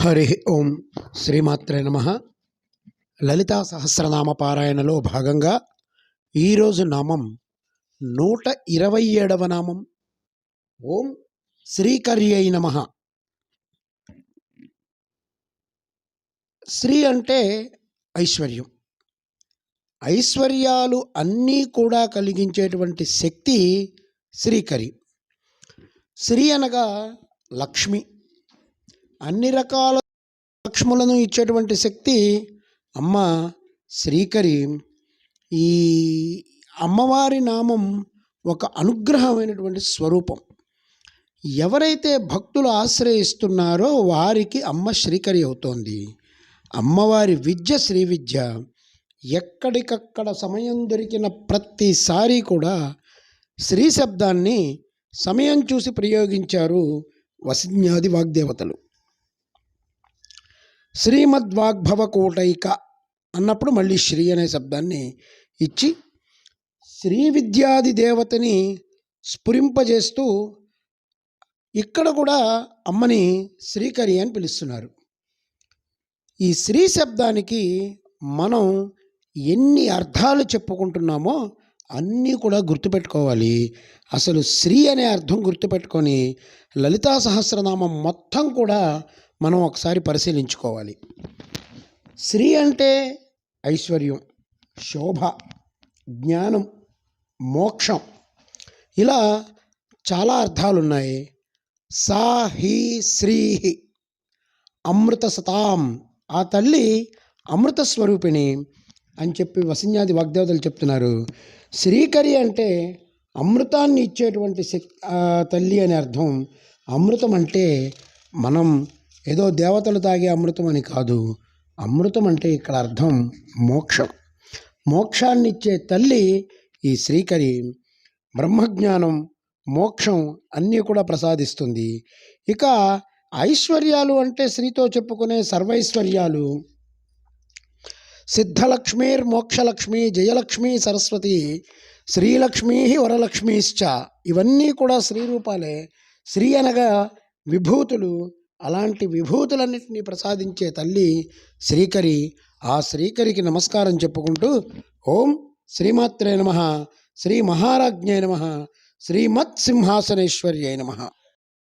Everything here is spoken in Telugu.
హరి ఓం శ్రీమాత్రే నమ. లలితా సహస్రనామ పారాయణలో భాగంగా ఈరోజు నామం నూట ఇరవై ఏడవ నామం. ఓం శ్రీకర్యై నమ. శ్రీ అంటే ఐశ్వర్యం. ఐశ్వర్యాలు అన్నీ కూడా కలిగించేటువంటి శక్తి శ్రీకరి. శ్రీ అనగా లక్ష్మి. అన్ని రకాల లక్ష్ములను ఇచ్చేటువంటి శక్తి అమ్మ శ్రీకరి. ఈ అమ్మవారి నామం ఒక అనుగ్రహమైనటువంటి స్వరూపం. ఎవరైతే భక్తులు ఆశ్రయిస్తున్నారో వారికి అమ్మ శ్రీకరి అవుతోంది. అమ్మవారి విద్య శ్రీ విద్య. ఎక్కడికక్కడ సమయం దొరికిన ప్రతిసారి కూడా శ్రీ శబ్దాన్ని సమయం చూసి ప్రయోగించారు వసిజ్ఞాది వాగ్దేవతలు. శ్రీమద్వాగ్భవ కోటైక అన్నప్పుడు మళ్ళీ శ్రీ అనే శబ్దాన్ని ఇచ్చి శ్రీ విద్యాది దేవతని స్ఫురింపజేస్తూ ఇక్కడ కూడా అమ్మని శ్రీకరి అని పిలుస్తున్నారు. ఈ శ్రీ శబ్దానికి మనం ఎన్ని అర్థాలు చెప్పుకుంటున్నామో అన్నీ కూడా గుర్తుపెట్టుకోవాలి. అసలు శ్రీ అనే అర్థం గుర్తుపెట్టుకొని లలితా సహస్రనామం మొత్తం కూడా మనం ఒకసారి పరిశీలించుకోవాలి. శ్రీ అంటే ఐశ్వర్యం శోభ జ్ఞానం మోక్షం. ఇలా చాలా అర్థాలు ఉన్నాయి సా హి శ్రీ అమృత సతాం. ఆ తల్లి అమృత స్వరూపిణి అని చెప్పి వసిన్యాది వాగ్దేవతలు చెప్తున్నారు. శ్రీకరి అంటే అమృతాన్ని ఇచ్చేటువంటి శక్తి తల్లి అనే అర్థం. అమృతం అంటే మనం ఏదో దేవతలు తాగే అమృతం అని కాదు. అమృతం అంటే ఇక్కడ అర్థం మోక్షం. మోక్షాన్ని ఇచ్చే తల్లి ఈ శ్రీకరి. బ్రహ్మజ్ఞానం మోక్షం అన్నీ కూడా ప్రసాదిస్తుంది. ఇక ఐశ్వర్యాలు అంటే శ్రీతో చెప్పుకునే సర్వైశ్వర్యాలు. సిద్ధలక్ష్మీర్ మోక్షలక్ష్మి జయలక్ష్మి సరస్వతి శ్రీలక్ష్మీ వరలక్ష్మీశ్చ. ఇవన్నీ కూడా శ్రీ రూపాలే శ్రీ అనగా విభూతులు అలాంటి విభూతులన్నింటినీ ప్రసాదించే తల్లి శ్రీకరి. ఆ శ్రీకరికి నమస్కారం చెప్పుకుంటూ ఓం శ్రీమాత్రే నమ శ్రీ మహారాజ్ఞే నమ శ్రీమత్ సింహాసనేశ్వర్యై నమ.